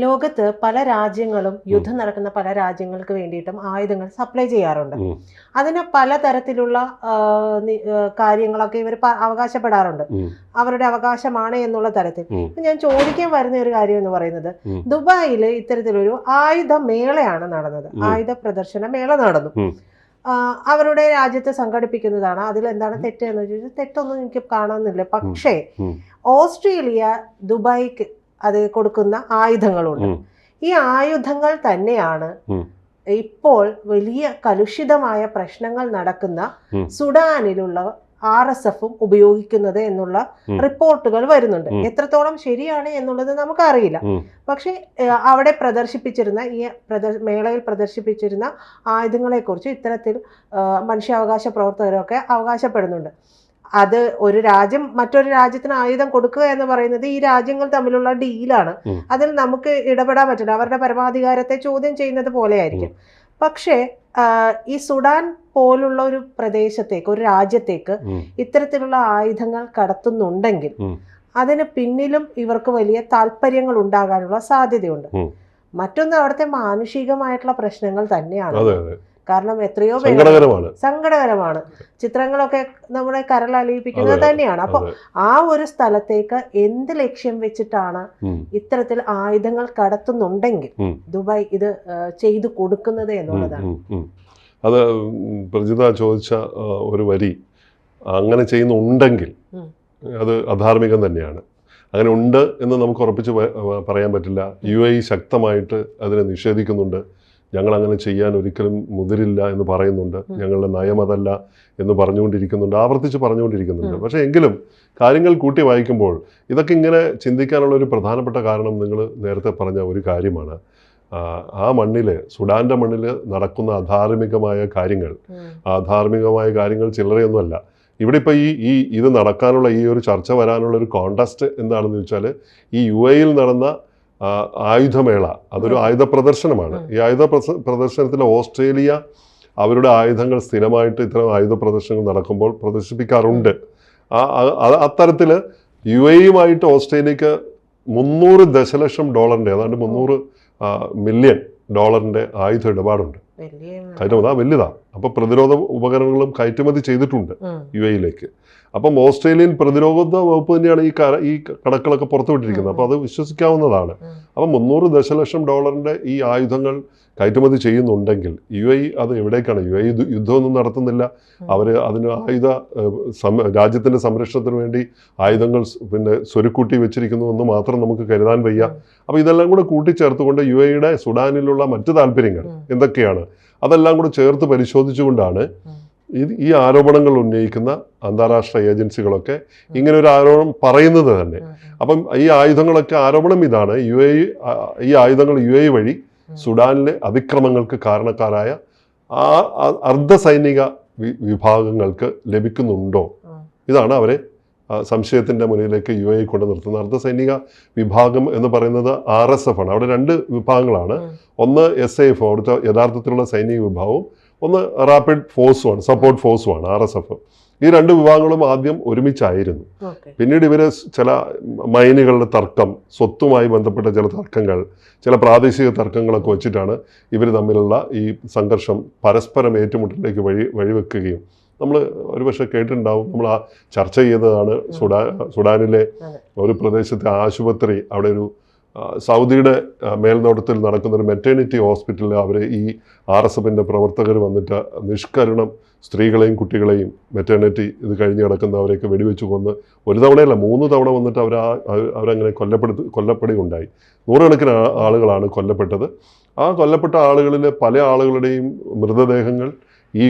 ലോകത്ത് പല രാജ്യങ്ങളും യുദ്ധം നടക്കുന്ന പല രാജ്യങ്ങൾക്ക് വേണ്ടിയിട്ടും ആയുധങ്ങൾ സപ്ലൈ ചെയ്യാറുണ്ട്. അതിന് പലതരത്തിലുള്ള കാര്യങ്ങളൊക്കെ ഇവർ അവകാശപ്പെടാറുണ്ട്. അവരുടെ അവകാശമാണ് എന്നുള്ള തരത്തിൽ. ഞാൻ ചോദിക്കാൻ വരുന്ന ഒരു കാര്യം എന്ന് പറയുന്നത് ദുബായിൽ ഇത്തരത്തിലൊരു ആയുധ മേളയാണ് നടന്നത്. ആയുധ പ്രദർശന മേള നടന്നു. അവരുടെ രാജ്യത്ത് സംഘടിപ്പിക്കുന്നതാണ്. അതിൽ എന്താണ് തെറ്റ് എന്ന് ചോദിച്ചാൽ തെറ്റൊന്നും എനിക്ക് കാണാനില്ല പക്ഷേ ഓസ്ട്രേലിയ ദുബായിക്ക് അത് കൊടുക്കുന്ന ആയുധങ്ങളുണ്ട്. ഈ ആയുധങ്ങൾ തന്നെയാണ് ഇപ്പോൾ വലിയ കലുഷിതമായ പ്രശ്നങ്ങൾ നടക്കുന്ന സുഡാനിലുള്ള ആർ എസ് എഫും ഉപയോഗിക്കുന്നത് എന്നുള്ള റിപ്പോർട്ടുകൾ വരുന്നുണ്ട്. എത്രത്തോളം ശരിയാണ് എന്നുള്ളത് നമുക്കറിയില്ല. പക്ഷേ അവിടെ പ്രദർശിപ്പിച്ചിരുന്ന ഈ മേളയിൽ പ്രദർശിപ്പിച്ചിരുന്ന ആയുധങ്ങളെക്കുറിച്ച് ഇത്തരത്തിൽ മനുഷ്യാവകാശ പ്രവർത്തകരൊക്കെ അവകാശപ്പെടുന്നുണ്ട്. അത് ഒരു രാജ്യം മറ്റൊരു രാജ്യത്തിന് ആയുധം കൊടുക്കുക എന്ന് പറയുന്നത് ഈ രാജ്യങ്ങൾ തമ്മിലുള്ള ഡീലാണ്. അതിൽ നമുക്ക് ഇടപെടാൻ പറ്റില്ല. അവരുടെ പരമാധികാരത്തെ ചോദ്യം ചെയ്യുന്നത് പോലെയായിരിക്കും. പക്ഷേ ഈ സുഡാൻ പോലുള്ള ഒരു പ്രദേശത്തേക്ക് ഒരു രാജ്യത്തേക്ക് ഇത്തരത്തിലുള്ള ആയുധങ്ങൾ കടത്തുന്നുണ്ടെങ്കിൽ. അതിന് പിന്നിലും ഇവർക്ക് വലിയ താല്പര്യങ്ങൾ ഉണ്ടാകാനുള്ള സാധ്യതയുണ്ട്. മറ്റൊന്ന് അവിടുത്തെ മാനുഷികമായിട്ടുള്ള പ്രശ്നങ്ങൾ തന്നെയാണ്. കാരണം എത്രയോ സങ്കടകരമാണ്. സങ്കടകരമാണ്. ചിത്രങ്ങളൊക്കെ നമ്മളെ കരളലിയിപ്പിക്കുന്നത് തന്നെയാണ്. അപ്പൊ ആ ഒരു സ്ഥലത്തേക്ക് എന്ത് ലക്ഷ്യം വെച്ചിട്ടാണ്. ഇത്തരത്തിൽ ആയുധങ്ങൾ കടത്തുന്നുണ്ടെങ്കിൽ ദുബായ് ഇത് ചെയ്തു കൊടുക്കുന്നത് എന്നുള്ളതാണ്. അത് പ്രജിത ചോദിച്ച ഒരു വരി അങ്ങനെ ചെയ്യുന്നുണ്ടെങ്കിൽ അത് അധാർമികം തന്നെയാണ്. അങ്ങനെ ഉണ്ട് എന്ന് നമുക്ക് ഉറപ്പിച്ച് പറയാൻ പറ്റില്ല. യു എ ശക്തമായിട്ട് അതിനെ നിഷേധിക്കുന്നുണ്ട്. ഞങ്ങൾ അങ്ങനെ ചെയ്യാൻ ഒരിക്കലും മുതിരില്ല എന്ന് പറയുന്നുണ്ട്. ഞങ്ങളുടെ നയം അതല്ല എന്ന് പറഞ്ഞുകൊണ്ടിരിക്കുന്നുണ്ട്. ആവർത്തിച്ച് പറഞ്ഞുകൊണ്ടിരിക്കുന്നുണ്ട്. പക്ഷെ എങ്കിലും കാര്യങ്ങൾ കൂട്ടി വായിക്കുമ്പോൾ ഇതൊക്കെ ഇങ്ങനെ ചിന്തിക്കാനുള്ള ഒരു പ്രധാനപ്പെട്ട കാരണം നിങ്ങൾ നേരത്തെ പറഞ്ഞ ഒരു കാര്യമാണ്. ആ, മണ്ണിൽ സുഡാന്റെ മണ്ണിൽ നടക്കുന്ന അധാർമികമായ കാര്യങ്ങൾ അധാർമികമായ കാര്യങ്ങൾ ചില്ലറയൊന്നുമല്ല ഇവിടെ ഇപ്പോൾ ഈ ഈ ഇത് നടക്കാനുള്ള ഈ ഒരു ചർച്ച വരാനുള്ള ഒരു കോണ്ടസ്റ്റ് എന്താണെന്ന് വെച്ചാൽ ഈ യു എയിൽ നടന്ന ആയുധമേള. അതൊരു. ആയുധ പ്രദർശനമാണ്. ഈ ആയുധ പ്രദർശനത്തിൽ ഓസ്ട്രേലിയ അവരുടെ ആയുധങ്ങൾ സ്ഥിരമായിട്ട് ഇത്തരം ആയുധ പ്രദർശനങ്ങൾ നടക്കുമ്പോൾ പ്രദർശിപ്പിക്കാറുണ്ട്. ആ- അത്തരത്തിൽ യു എയുമായിട്ട് ഓസ്ട്രേലിയക്ക് മുന്നൂറ് ദശലക്ഷം ഡോളറിന്റെ ഏതാണ്ട് മുന്നൂറ് മില്യൺ ഡോളറിന്റെ ആയുധ ഇടപാടുണ്ട്. കയറ്റുമതി. ആ വലുതാണ് അപ്പോൾ പ്രതിരോധ ഉപകരണങ്ങളും കയറ്റുമതി ചെയ്തിട്ടുണ്ട്. യു എയിലേക്ക് അപ്പം ഓസ്ട്രേലിയൻ പ്രതിരോധ വകുപ്പ് തന്നെയാണ് ഈ കര ഈ കണക്കുകളൊക്കെ പുറത്തുവിട്ടിരിക്കുന്നത്. അപ്പോൾ അത് വിശ്വസിക്കാവുന്നതാണ്. അപ്പം മുന്നൂറ് ദശലക്ഷം ഡോളറിന്റെ ഈ ആയുധങ്ങൾ കയറ്റുമതി ചെയ്യുന്നുണ്ടെങ്കിൽ യു എ അത് എവിടേക്കാണ് യു എ യുദ്ധമൊന്നും നടത്തുന്നില്ല. അവർ അതിന് ആയുധ സം- രാജ്യത്തിന്റെ സംരക്ഷണത്തിന് വേണ്ടി ആയുധങ്ങൾ പിന്നെ സ്വരുക്കൂട്ടി വെച്ചിരിക്കുന്നു എന്ന് മാത്രം നമുക്ക് കരുതാൻ വയ്യ. അപ്പോൾ ഇതെല്ലാം കൂടെ കൂട്ടിച്ചേർത്തുകൊണ്ട് യു എയുടെ സുഡാനിലുള്ള മറ്റ് താല്പര്യങ്ങൾ എന്തൊക്കെയാണ് അതെല്ലാം കൂടെ ചേർത്ത് പരിശോധിച്ചുകൊണ്ടാണ് ഈ ആരോപണങ്ങൾ ഉന്നയിക്കുന്ന അന്താരാഷ്ട്ര ഏജൻസികളൊക്കെ ഇങ്ങനെ ഒരു ആരോപണം പറയുന്നത് തന്നെ. അപ്പം ഈ ആയുധങ്ങളൊക്കെ ആരോപണം ഇതാണ് യു എ ഈ ആയുധങ്ങൾ യു എ വഴി. സുഡാനിലെ അതിക്രമങ്ങൾക്ക് കാരണക്കാരായ ആ അർദ്ധ സൈനിക വിഭാഗങ്ങൾക്ക് ലഭിക്കുന്നുണ്ടോ? ഇതാണ് അവരെ സംശയത്തിന്റെ സംശയത്തിന്റെ മുന്നിലേക്ക് യു എ കൊണ്ട് നിർത്തുന്നത്. അർദ്ധസൈനിക വിഭാഗം എന്ന് പറയുന്നത് ആർ എസ് എഫ് ആണ്. അവിടെ രണ്ട് വിഭാഗങ്ങളാണ്. ഒന്ന് എസ് ഐ എഫ് അവിടുത്തെ യഥാർത്ഥത്തിലുള്ള സൈനിക വിഭാഗവും. ഒന്ന് റാപ്പിഡ് ഫോഴ്സുമാണ് സപ്പോർട്ട് ഫോഴ്സുമാണ് ആർ എസ് എഫ്. ഈ രണ്ട് വിഭാഗങ്ങളും ആദ്യം ഒരുമിച്ചായിരുന്നു. പിന്നീട് ഇവർ ചില മൈനുകളുടെ തർക്കം സ്വത്തുമായി ബന്ധപ്പെട്ട ചില തർക്കങ്ങൾ ചില പ്രാദേശിക തർക്കങ്ങളൊക്കെ വെച്ചിട്ടാണ് ഇവർ തമ്മിലുള്ള ഈ സംഘർഷം പരസ്പരം ഏറ്റുമുട്ടലിലേക്ക് വഴി വഴിവെക്കുകയും. നമ്മൾ ഒരുപക്ഷെ കേട്ടിട്ടുണ്ടാവും നമ്മൾ ആ ചർച്ച ചെയ്തതാണ് സുഡാ സുഡാനിലെ ഒരു പ്രദേശത്തെ ആശുപത്രി അവിടെ ഒരു സൗദിയുടെ മേൽനോട്ടത്തിൽ നടക്കുന്ന ഒരു മെറ്റേണിറ്റി ഹോസ്പിറ്റലിൽ അവർ ഈ ആർ എസ് എഫിന്റെ പ്രവർത്തകർ വന്നിട്ട് നിഷ്കരണം സ്ത്രീകളെയും കുട്ടികളെയും മെറ്റേണിറ്റി ഇത് കഴിഞ്ഞ് കിടക്കുന്നവരെയൊക്കെ വെടിവെച്ച് കൊന്ന് ഒരു തവണയല്ല മൂന്ന് തവണ വന്നിട്ട് അവർ ആ അവ- അവരങ്ങനെ കൊല്ലപ്പെടുത്തി കൊല്ലപ്പെടുകയുണ്ടായി. നൂറുകണക്കിന് ആളുകളാണ് കൊല്ലപ്പെട്ടത്. ആ കൊല്ലപ്പെട്ട ആളുകളിൽ പല ആളുകളുടെയും മൃതദേഹങ്ങൾ ഈ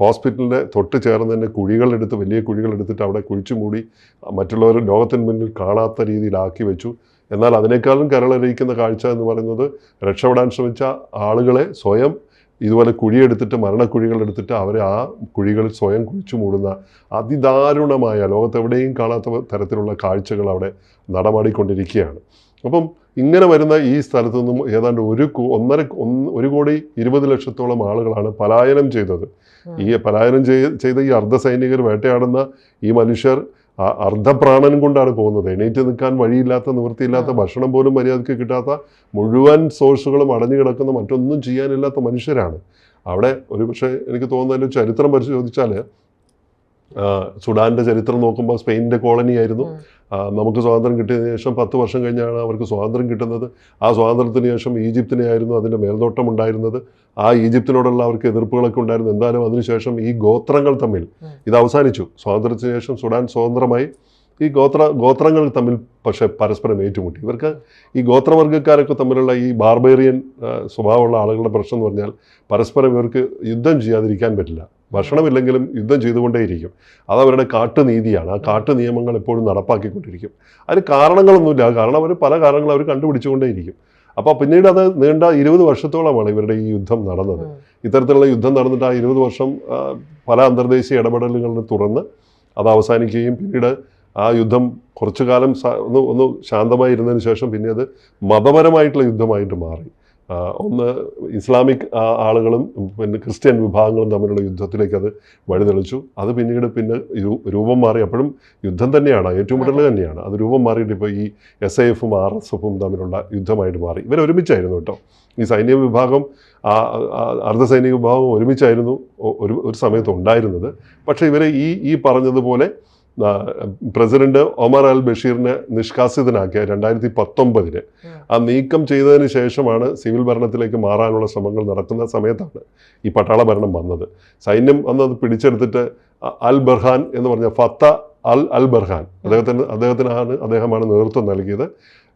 ഹോസ്പിറ്റലിന്റെ തൊട്ട് ചേർന്ന് തന്നെ കുഴികളെടുത്ത് വലിയ കുഴികളെടുത്തിട്ട് അവിടെ കുഴിച്ചു മൂടി മറ്റുള്ളവർ ലോകത്തിന് മുന്നിൽ കാണാത്ത രീതിയിലാക്കി വെച്ചു. എന്നാൽ അതിനേക്കാളും കരളറിയിക്കുന്ന കാഴ്ച എന്ന് പറയുന്നത് രക്ഷപ്പെടാൻ ശ്രമിച്ച ആളുകളെ സ്വയം ഇതുപോലെ കുഴിയെടുത്തിട്ട് മരണക്കുഴികൾ എടുത്തിട്ട് അവരെ ആ കുഴികളിൽ സ്വയം കുഴിച്ചു മൂടുന്ന അതിദാരുണമായ ലോകത്തെവിടെയും കാണാത്ത തരത്തിലുള്ള കാഴ്ചകൾ അവിടെ നടമാടിക്കൊണ്ടിരിക്കുകയാണ്. അപ്പം ഇങ്ങനെ വരുന്ന ഈ സ്ഥലത്തു നിന്നും ഏതാണ്ട് ഒരു ഒന്നര ഒന്ന് ഒരു കോടി ഇരുപത് ലക്ഷത്തോളം ആളുകളാണ് പലായനം ചെയ്തത്. ഈ പലായനം ചെയ്ത ഈ അർദ്ധസൈനികർ വേട്ടയാടുന്ന ഈ മനുഷ്യർ ആ അർദ്ധപ്രാണൻ കൊണ്ടാണ് പോകുന്നത്. എണീറ്റ് നിൽക്കാൻ വഴിയില്ലാത്ത നിവൃത്തിയില്ലാത്ത. ഭക്ഷണം പോലും മര്യാദയ്ക്ക് കിട്ടാത്ത മുഴുവൻ സോഴ്സുകളും അടഞ്ഞു കിടക്കുന്ന മറ്റൊന്നും ചെയ്യാനില്ലാത്ത മനുഷ്യരാണ്. അവിടെ ഒരു പക്ഷേ എനിക്ക് തോന്നുന്നതിൽ ചരിത്രം പരിശോധിച്ചാൽ സുഡാന്റെ ചരിത്രം നോക്കുമ്പോൾ സ്പെയിനിന്റെ കോളനിയായിരുന്നു. നമുക്ക് സ്വാതന്ത്ര്യം കിട്ടിയതിന് ശേഷം പത്ത് വർഷം കഴിഞ്ഞാണ് അവർക്ക് സ്വാതന്ത്ര്യം കിട്ടുന്നത്. ആ സ്വാതന്ത്ര്യത്തിന് ശേഷം ഈജിപ്തിനെ ആയിരുന്നു അതിന്റെ മേൽനോട്ടം ഉണ്ടായിരുന്നത് ആ ഈജിപ്തിനോടുള്ള അവർക്ക് എതിർപ്പുകളൊക്കെ ഉണ്ടായിരുന്നു. എന്തായാലും അതിനുശേഷം ഈ ഗോത്രങ്ങൾ തമ്മിൽ. ഇത് അവസാനിച്ചു. സ്വാതന്ത്ര്യത്തിന് ശേഷം സുഡാൻ സ്വതന്ത്രമായി ഈ ഗോത്ര ഗോത്രങ്ങൾ തമ്മിൽ പക്ഷേ പരസ്പരം ഏറ്റുമുട്ടി. ഇവർക്ക് ഈ ഗോത്രവർഗക്കാരൊക്കെ തമ്മിലുള്ള ഈ ബാർബേറിയൻ സ്വഭാവമുള്ള ആളുകളുടെ പ്രശ്നം എന്ന് പറഞ്ഞാൽ പരസ്പരം ഇവർക്ക് യുദ്ധം ചെയ്യാതിരിക്കാൻ പറ്റില്ല. ഭക്ഷണമില്ലെങ്കിലും യുദ്ധം ചെയ്തുകൊണ്ടേയിരിക്കും. അത് അവരുടെ കാട്ടുനീതിയാണ്. ആ കാട്ടു നിയമങ്ങൾ എപ്പോഴും നടപ്പാക്കിക്കൊണ്ടിരിക്കും. അതിന് കാരണങ്ങളൊന്നുമില്ല. കാരണം അവർ പല കാരണങ്ങൾ അവർ കണ്ടുപിടിച്ചുകൊണ്ടേയിരിക്കും. അപ്പോൾ പിന്നീട് അത് നീണ്ട ഇരുപത് വർഷത്തോളമാണ് ഇവരുടെ ഈ യുദ്ധം നടന്നത്. ഇത്തരത്തിലുള്ള യുദ്ധം നടന്നിട്ട് ആ ഇരുപത് വർഷം പല അന്തർദേശീയ ഇടപെടലുകളിൽ തുറന്ന് അത് അവസാനിക്കുകയും പിന്നീട് ആ യുദ്ധം കുറച്ചു കാലം ഒന്ന് ഒന്ന് ശാന്തമായി ഇരുന്നതിന് ശേഷം പിന്നെ അത് മതപരമായിട്ടുള്ള യുദ്ധമായിട്ട് മാറി ഒന്ന് ഇസ്ലാമിക് ആളുകളും പിന്നെ ക്രിസ്ത്യൻ വിഭാഗങ്ങളും തമ്മിലുള്ള യുദ്ധത്തിലേക്ക് അത് വഴിതെളിച്ചു. അത് പിന്നീട് പിന്നെ രൂപം മാറി അപ്പോഴും യുദ്ധം തന്നെയാണ് ഏറ്റുമുട്ടൽ തന്നെയാണ്. അത് രൂപം മാറിയിട്ട് ഇപ്പോൾ ഈ എസ് ഐ എഫും ആർ എസ് എഫും തമ്മിലുള്ള യുദ്ധമായിട്ട് മാറി. ഇവർ ഒരുമിച്ചായിരുന്നു കേട്ടോ. ഈ സൈനിക വിഭാഗം ആ, അർദ്ധസൈനിക വിഭാഗം ഒരുമിച്ചായിരുന്നു ഒരു ഒരു സമയത്ത് ഉണ്ടായിരുന്നത്. പക്ഷേ ഇവരെ ഈ ഈ പറഞ്ഞതുപോലെ പ്രസിഡന്റ് ഒമർ അൽ ബഷീറിനെ നിഷ്കാസിതനാക്കിയ രണ്ടായിരത്തി പത്തൊമ്പതിന് ആ നീക്കം ചെയ്തതിന് ശേഷമാണ് സിവിൽ ഭരണത്തിലേക്ക് മാറാനുള്ള ശ്രമങ്ങൾ നടക്കുന്ന സമയത്താണ് ഈ പട്ടാള ഭരണം വന്നത്. സൈന്യം അന്ന് അത് പിടിച്ചെടുത്തിട്ട് അൽ ബർഹാൻ എന്ന് പറഞ്ഞ ഫത്ത അൽ അൽ ബർഹാൻ. അദ്ദേഹത്തിന് അദ്ദേഹത്തിനാണ് അദ്ദേഹമാണ് നേതൃത്വം നൽകിയത്.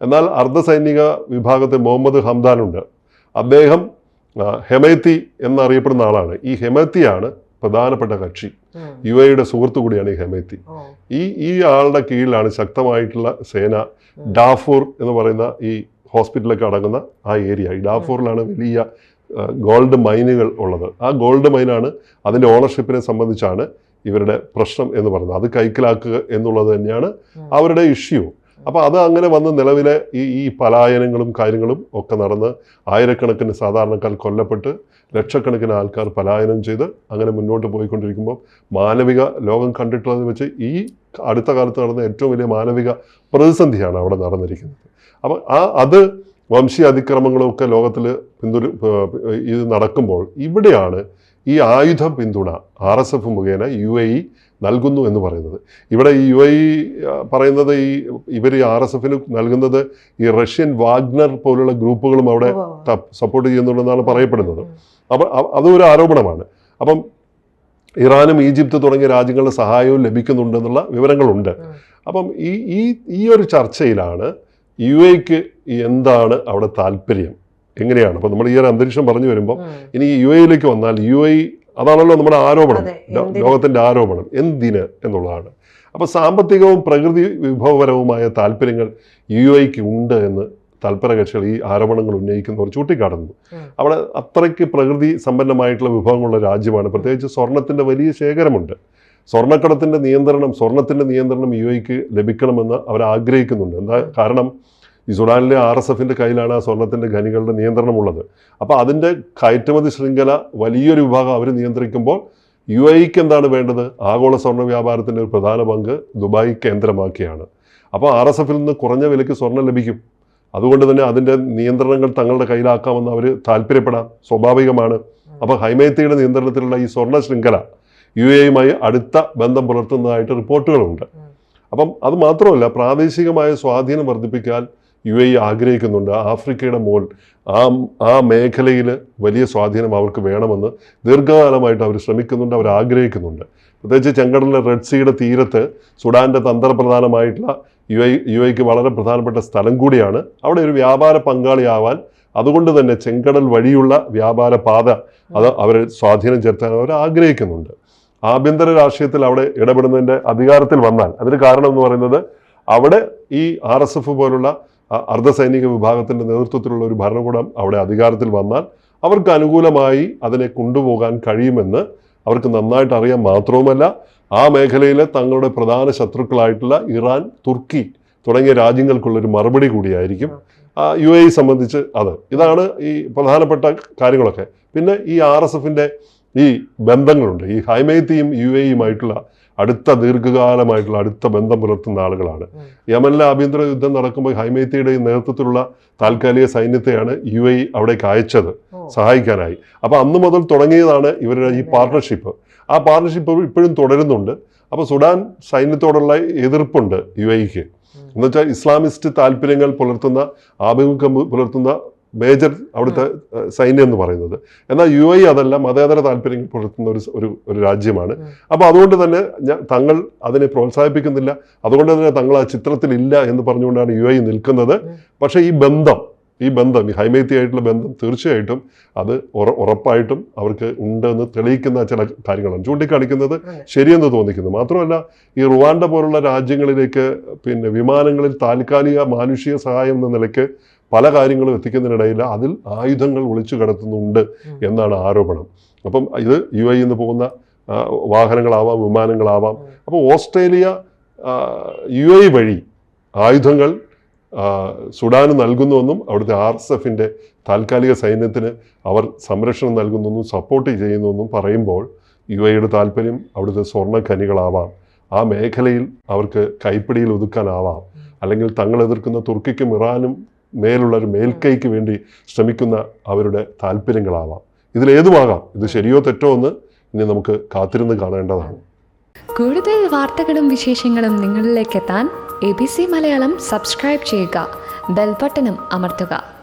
എന്നാൽ അർദ്ധസൈനിക വിഭാഗത്തെ മുഹമ്മദ് ഹംദാനുണ്ട്. അദ്ദേഹം ഹെമൈത്തി എന്നറിയപ്പെടുന്ന ആളാണ്. ഈ ഹെമൈത്തിയാണ് പ്രധാനപ്പെട്ട കക്ഷി. യു എയുടെ സുഹൃത്തു കൂടിയാണ് ഈ ഹെമേത്തി ഈ ഈ ആളുടെ കീഴിലാണ് ശക്തമായിട്ടുള്ള സേന. ഡാഫൂർ എന്ന് പറയുന്ന ഈ ഹോസ്പിറ്റലൊക്കെ അടങ്ങുന്ന ആ ഏരിയ. ഈ ഡാഫൂറിലാണ് വലിയ ഗോൾഡ് മൈനുകൾ ഉള്ളത്. ആ ഗോൾഡ് മൈനാണ് അതിന്റെ ഓണർഷിപ്പിനെ സംബന്ധിച്ചാണ് ഇവരുടെ പ്രശ്നം എന്ന് പറയുന്നത്. അത് കൈക്കലാക്കുക എന്നുള്ളത് തന്നെയാണ് അവരുടെ ഇഷ്യൂ. അപ്പോൾ അത് അങ്ങനെ വന്ന് നിലവിലെ ഈ ഈ പലായനങ്ങളും കാര്യങ്ങളും ഒക്കെ നടന്ന് ആയിരക്കണക്കിന് സാധാരണക്കാർ കൊല്ലപ്പെട്ട് ലക്ഷക്കണക്കിന് ആൾക്കാർ പലായനം ചെയ്ത് അങ്ങനെ മുന്നോട്ട് പോയിക്കൊണ്ടിരിക്കുമ്പോൾ മാനവിക ലോകം കണ്ടിട്ടുള്ളത് വെച്ച് ഈ അടുത്ത കാലത്ത് നടന്ന ഏറ്റവും വലിയ മാനവിക പ്രതിസന്ധിയാണ് അവിടെ നടന്നിരിക്കുന്നത്. അപ്പോൾ ആ അത് വംശീയ അതിക്രമങ്ങളൊക്കെ ലോകത്തിൽ പിന്തുട ഇത് നടക്കുമ്പോൾ ഇവിടെയാണ് ഈ ആയുധ പിന്തുണ ആർ എസ് എഫ് മുഖേന യു എ ഇ നൽകുന്നു എന്ന് പറയുന്നത്. ഇവിടെ ഈ യു ഐ പറയുന്നത് ഈ ഇവർ ഈ ആർ എസ് എഫിന് നൽകുന്നത് ഈ റഷ്യൻ വാഗ്നർ പോലുള്ള ഗ്രൂപ്പുകളും അവിടെ. സപ്പോർട്ട് ചെയ്യുന്നുണ്ടെന്നാണ് പറയപ്പെടുന്നത്. അപ്പം അതൊരു അതും ഒരു ആരോപണമാണ്. അപ്പം ഇറാനും ഈജിപ്ത് തുടങ്ങിയ രാജ്യങ്ങളുടെ സഹായവും ലഭിക്കുന്നുണ്ടെന്നുള്ള വിവരങ്ങളുണ്ട്. അപ്പം ഈ ഈ ഈ ഒരു ചർച്ചയിലാണ് യു എക്ക് എന്താണ് അവിടെ താല്പര്യം? എങ്ങനെയാണ്? അപ്പം നമ്മൾ ഈ ഒരു അന്തരീക്ഷം പറഞ്ഞു വരുമ്പോൾ ഇനി യു എയിലേക്ക് വന്നാൽ യു എ അതാണല്ലോ നമ്മുടെ ആരോപണം. ലോകത്തിന്റെ ആരോപണം. എന്തിന് എന്നുള്ളതാണ്. അപ്പോൾ സാമ്പത്തികവും പ്രകൃതി വിഭവപരവുമായ താല്പര്യങ്ങൾ യു എക്ക് ഉണ്ട് എന്ന് തൽപര കക്ഷികൾ ഈ ആരോപണങ്ങൾ ഉന്നയിക്കുന്നവർ ചൂണ്ടിക്കാട്ടുന്നു. അവിടെ അത്രയ്ക്ക് പ്രകൃതി സമ്പന്നമായിട്ടുള്ള വിഭവങ്ങളുള്ള രാജ്യമാണ്. പ്രത്യേകിച്ച് സ്വർണത്തിന്റെ വലിയ ശേഖരമുണ്ട്. സ്വർണക്കടത്തിന്റെ നിയന്ത്രണം സ്വർണത്തിന്റെ നിയന്ത്രണം യു എക്ക് ലഭിക്കണമെന്ന് അവർ ആഗ്രഹിക്കുന്നുണ്ട്. എന്താ കാരണം? ഈ സുഡാനിലെ ആർ എസ് എഫിന്റെ കയ്യിലാണ് ആ സ്വർണത്തിന്റെ ഖനികളുടെ നിയന്ത്രണമുള്ളത്. അപ്പോൾ അതിന്റെ കയറ്റുമതി ശൃംഖല വലിയൊരു വിഭാഗം അവർ നിയന്ത്രിക്കുമ്പോൾ യു എക്ക് എന്താണ് വേണ്ടത്? ആഗോള സ്വർണ വ്യാപാരത്തിന്റെ ഒരു പ്രധാന പങ്ക് ദുബായ് കേന്ദ്രമാക്കിയാണ്. അപ്പോൾ ആർ എസ് എഫിൽ നിന്ന് കുറഞ്ഞ വിലയ്ക്ക് സ്വർണം ലഭിക്കും. അതുകൊണ്ട് തന്നെ അതിന്റെ നിയന്ത്രണങ്ങൾ തങ്ങളുടെ കയ്യിലാക്കാമെന്ന് അവർ താല്പര്യപ്പെടാം. സ്വാഭാവികമാണ്. അപ്പോൾ ഹൈമേത്തിയുടെ നിയന്ത്രണത്തിലുള്ള ഈ സ്വർണ ശൃംഖല യു എയുമായി അടുത്ത ബന്ധം പുലർത്തുന്നതായിട്ട് റിപ്പോർട്ടുകളുണ്ട്. അപ്പം അത് മാത്രമല്ല പ്രാദേശികമായ സ്വാധീനം വർദ്ധിപ്പിക്കാൻ യു എ ആഗ്രഹിക്കുന്നുണ്ട് ആഫ്രിക്കയുടെ മോൾ ആ ആ മേഖലയിൽ വലിയ സ്വാധീനം അവർക്ക് വേണമെന്ന് ദീർഘകാലമായിട്ട് അവർ ശ്രമിക്കുന്നുണ്ട് അവർ ആഗ്രഹിക്കുന്നുണ്ട്. പ്രത്യേകിച്ച് ചെങ്കടലിലെ റെഡ് സീയുടെ തീരത്ത് സുഡാന്റെ തന്ത്രപ്രധാനമായിട്ടുള്ള യു ഐ യു ഐക്ക് വളരെ പ്രധാനപ്പെട്ട സ്ഥലം കൂടിയാണ്. അവിടെ ഒരു വ്യാപാര പങ്കാളിയാവാൻ അതുകൊണ്ട് തന്നെ ചെങ്കടൽ വഴിയുള്ള വ്യാപാര പാത അത് അവർ സ്വാധീനം ചെലുത്താൻ അവർ ആഗ്രഹിക്കുന്നുണ്ട്. ആഭ്യന്തര രാഷ്ട്രീയത്തിൽ അവിടെ ഇടപെടുന്നതിന്റെ അധികാരത്തിൽ വന്നാൽ അതിന് കാരണം എന്ന് പറയുന്നത് അവിടെ ഈ ആർ എസ് എഫ് പോലുള്ള അർദ്ധസൈനിക വിഭാഗത്തിന്റെ നേതൃത്വത്തിലുള്ള ഒരു ഭരണകൂടം അവിടെ അധികാരത്തിൽ വന്നാൽ അവർക്ക് അനുകൂലമായി അതിനെ കൊണ്ടുപോകാൻ കഴിയുമെന്ന് അവർക്ക് നന്നായിട്ട് അറിയാം മാത്രവുമല്ല ആ മേഖലയിലെ തങ്ങളുടെ പ്രധാന ശത്രുക്കളായിട്ടുള്ള ഇറാൻ തുർക്കി തുടങ്ങിയ രാജ്യങ്ങൾക്കുള്ളൊരു മറുപടി കൂടിയായിരിക്കും. യു എ സംബന്ധിച്ച് അത്. ഇതാണ് ഈ പ്രധാനപ്പെട്ട കാര്യങ്ങളൊക്കെ. പിന്നെ ഈ ആർ എസ് എഫിന്റെ ഈ ബന്ധങ്ങളുണ്ട്. ഈ ഹൈമേത്തിയും യു എയുമായിട്ടുള്ള അടുത്ത ദീർഘകാലമായിട്ടുള്ള അടുത്ത ബന്ധം പുലർത്തുന്ന ആളുകളാണ്. യമനിലെ ആഭ്യന്തര യുദ്ധം നടക്കുമ്പോൾ ഹൈമേത്തിയുടെ നേതൃത്വത്തിലുള്ള താൽക്കാലിക സൈന്യത്തെയാണ് യു എ അവിടേക്ക് അയച്ചത് സഹായിക്കാനായി. അപ്പോൾ അന്ന് മുതൽ തുടങ്ങിയതാണ് ഇവരുടെ ഈ പാർട്ണർഷിപ്പ് ആ പാർട്ണർഷിപ്പ് ഇപ്പോഴും തുടരുന്നുണ്ട്. അപ്പോൾ സുഡാൻ സൈന്യത്തോടുള്ള എതിർപ്പുണ്ട് യു എക്ക്. എന്നുവെച്ചാൽ ഇസ്ലാമിസ്റ്റ് താല്പര്യങ്ങൾ പുലർത്തുന്ന ആഭിമുഖ്യം പുലർത്തുന്ന മേജർ അവിടുത്തെ സൈന്യം എന്ന് പറയുന്നത് എന്നാൽ യു എ അതല്ല മതേതര താല്പര്യങ്ങൾ പുലർത്തുന്ന ഒരു ഒരു ഒരു രാജ്യമാണ്. അപ്പോൾ അതുകൊണ്ട് തന്നെ തങ്ങൾ അതിനെ പ്രോത്സാഹിപ്പിക്കുന്നില്ല അതുകൊണ്ട് തന്നെ തങ്ങൾ ആ ചിത്രത്തിലില്ല എന്ന് പറഞ്ഞുകൊണ്ടാണ് യു എ നിൽക്കുന്നത്. പക്ഷേ ഈ ബന്ധം ഈ ബന്ധം ഈ ഹൈമേത്തി ആയിട്ടുള്ള ബന്ധം തീർച്ചയായിട്ടും അത് ഉറപ്പായിട്ടും അവർക്ക് ഉണ്ടെന്ന് തെളിയിക്കുന്ന ചില കാര്യങ്ങളാണ് ചൂണ്ടിക്കാണിക്കുന്നത്. ശരിയെന്ന് തോന്നിക്കുന്നു മാത്രമല്ല ഈ റുവാണ്ട പോലുള്ള രാജ്യങ്ങളിലേക്ക് പിന്നെ വിമാനങ്ങളിൽ താൽക്കാലിക മാനുഷിക സഹായം എന്ന നിലയ്ക്ക് പല കാര്യങ്ങളും എത്തിക്കുന്നതിനിടയിൽ അതിൽ ആയുധങ്ങൾ ഒളിച്ചു കടത്തുന്നുണ്ട് എന്നാണ് ആരോപണം. അപ്പം ഇത് യു എ നിന്ന് പോകുന്ന വാഹനങ്ങളാവാം വിമാനങ്ങളാവാം. അപ്പോൾ ഓസ്ട്രേലിയ യു എ വഴി ആയുധങ്ങൾ സുഡാന് നൽകുന്നുവെന്നും അവിടുത്തെ ആർ എസ് എഫിന്റെ താൽക്കാലിക സൈന്യത്തിന് അവർ സംരക്ഷണം നൽകുന്നെന്നും സപ്പോർട്ട് ചെയ്യുന്നുവെന്നും പറയുമ്പോൾ യു എയുടെ താല്പര്യം അവിടുത്തെ സ്വർണ ഖനികളാവാം ആ മേഖലയിൽ അവർക്ക് കൈപ്പിടിയിൽ ഒതുക്കാനാവാം. അല്ലെങ്കിൽ തങ്ങൾ എതിർക്കുന്ന തുർക്കിക്കും ഇറാനും മേലുള്ള ഒരു മേൽക്കൈക്ക് വേണ്ടി ശ്രമിക്കുന്ന അവരുടെ താല്പര്യങ്ങളാവാം. ഇതിലേതുമാകാം? ഇത് ശരിയോ തെറ്റോ എന്ന് ഇനി നമുക്ക് കാത്തിരുന്ന് കാണേണ്ടതാണ്. കൂടുതൽ വാർത്തകളും വിശേഷങ്ങളും നിങ്ങളിലേക്ക് എത്താൻ A B C Malayalam subscribe ചെയ്യുക. ബെൽബട്ടനും അമർത്തുക.